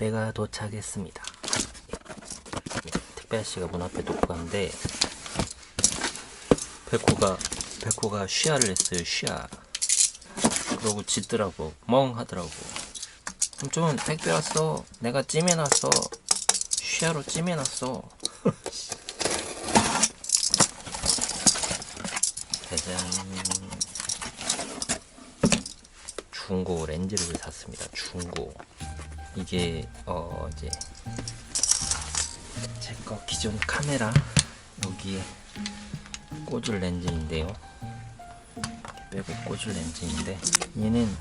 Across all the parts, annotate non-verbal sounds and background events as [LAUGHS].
내가 도착했습니다. 택배 아저씨가 문 앞에 놓고 갔는데 백호가 백호가 쉬야를 했어요. 쉬야. 그러고 짖더라고. 멍 하더라고. 삼촌 택배 왔어. 내가 찜해놨어. 쉬야로 찜해놨어. 짜잔. 중고 렌즈를 샀습니다. 중고. 이게 어 이제 제 거 기존 카메라 여기에 꽂을 렌즈인데요. 빼고 꽂을 렌즈인데 얘는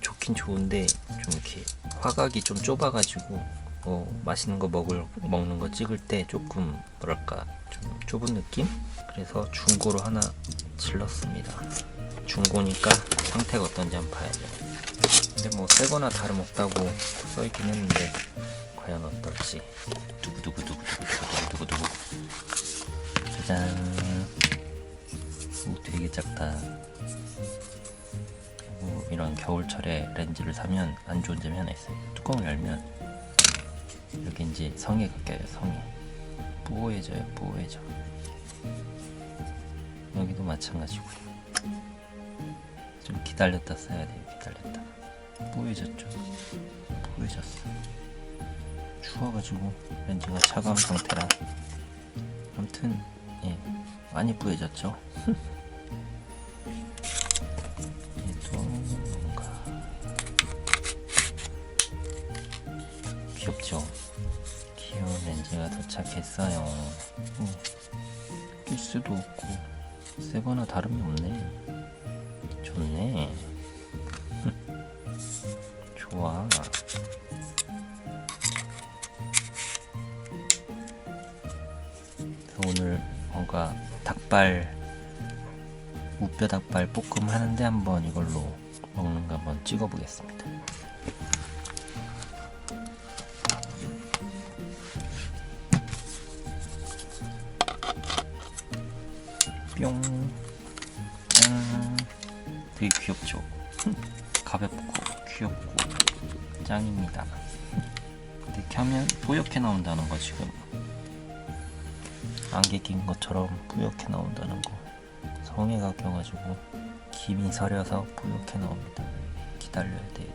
좋긴 좋은데 좀 이렇게 화각이 좀 좁아가지고 뭐 맛있는 거 먹을 먹는 거 찍을 때 조금 뭐랄까 좀 좁은 느낌? 그래서 중고로 하나 질렀습니다. 중고니까 상태가 어떤지 한번 봐야죠. 근데 뭐 새거나 다름없다고 써있긴 했는데 과연 어떨지. 두구두구두구두구두구두구두구 짜잔. 오 되게 작다. 그리고 이런 겨울철에 렌즈를 사면 안 좋은 점이 하나 있어요. 뚜껑을 열면 이렇게 이제 성에가 껴요 성에. 뽀해져요 뽀해져. 여기도 마찬가지고요 좀 기다렸다 써야 돼요 기다렸다. 뽀해졌죠? 뽀해졌어. 추워가지고 렌즈가 차가운 상태라. 아무튼 예 많이 뿌얘졌죠? 얘도 [LAUGHS] 뭔가 귀엽죠? 귀여운 렌즈가 도착했어요. 어, 낄 수도 없고 새거나 다름이 없네 좋네 [LAUGHS] 좋아 오늘 뭔가 닭발 우뼈 닭발 볶음 하는데 한번 이걸로 먹는 거 한번 찍어 보겠습니다. 뿅. 짠. 되게 귀엽죠? [LAUGHS] 가볍고 귀엽고 짱입니다. 근데 켜면 뿌옇게 나온다는 거 지금 안개 낀 것처럼 뿌옇게 나온다는 거 성에가 껴가지고 김이 서려서 뿌옇게 나옵니다 기다려야 돼요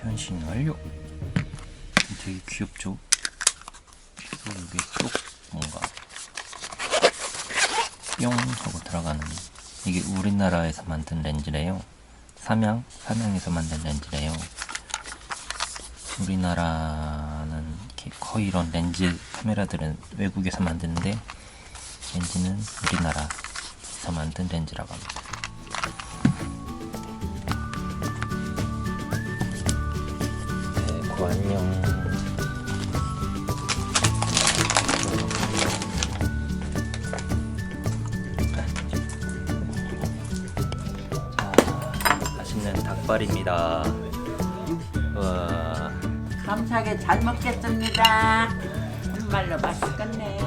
변신 완료 되게 귀엽죠? 그리고 여기 쏙 뭔가 뿅 하고 들어가는 이게 우리나라에서 만든 렌즈래요. 삼양 삼양에서 만든 렌즈래요. 우리나라는 거의 이런 렌즈 카메라들은 외국에서 만드는데 렌즈는 우리나라에서 만든 렌즈라고 합니다 있는 닭발입니다. 와, 감사하게 잘 먹겠습니다. 정말로 맛있겠네.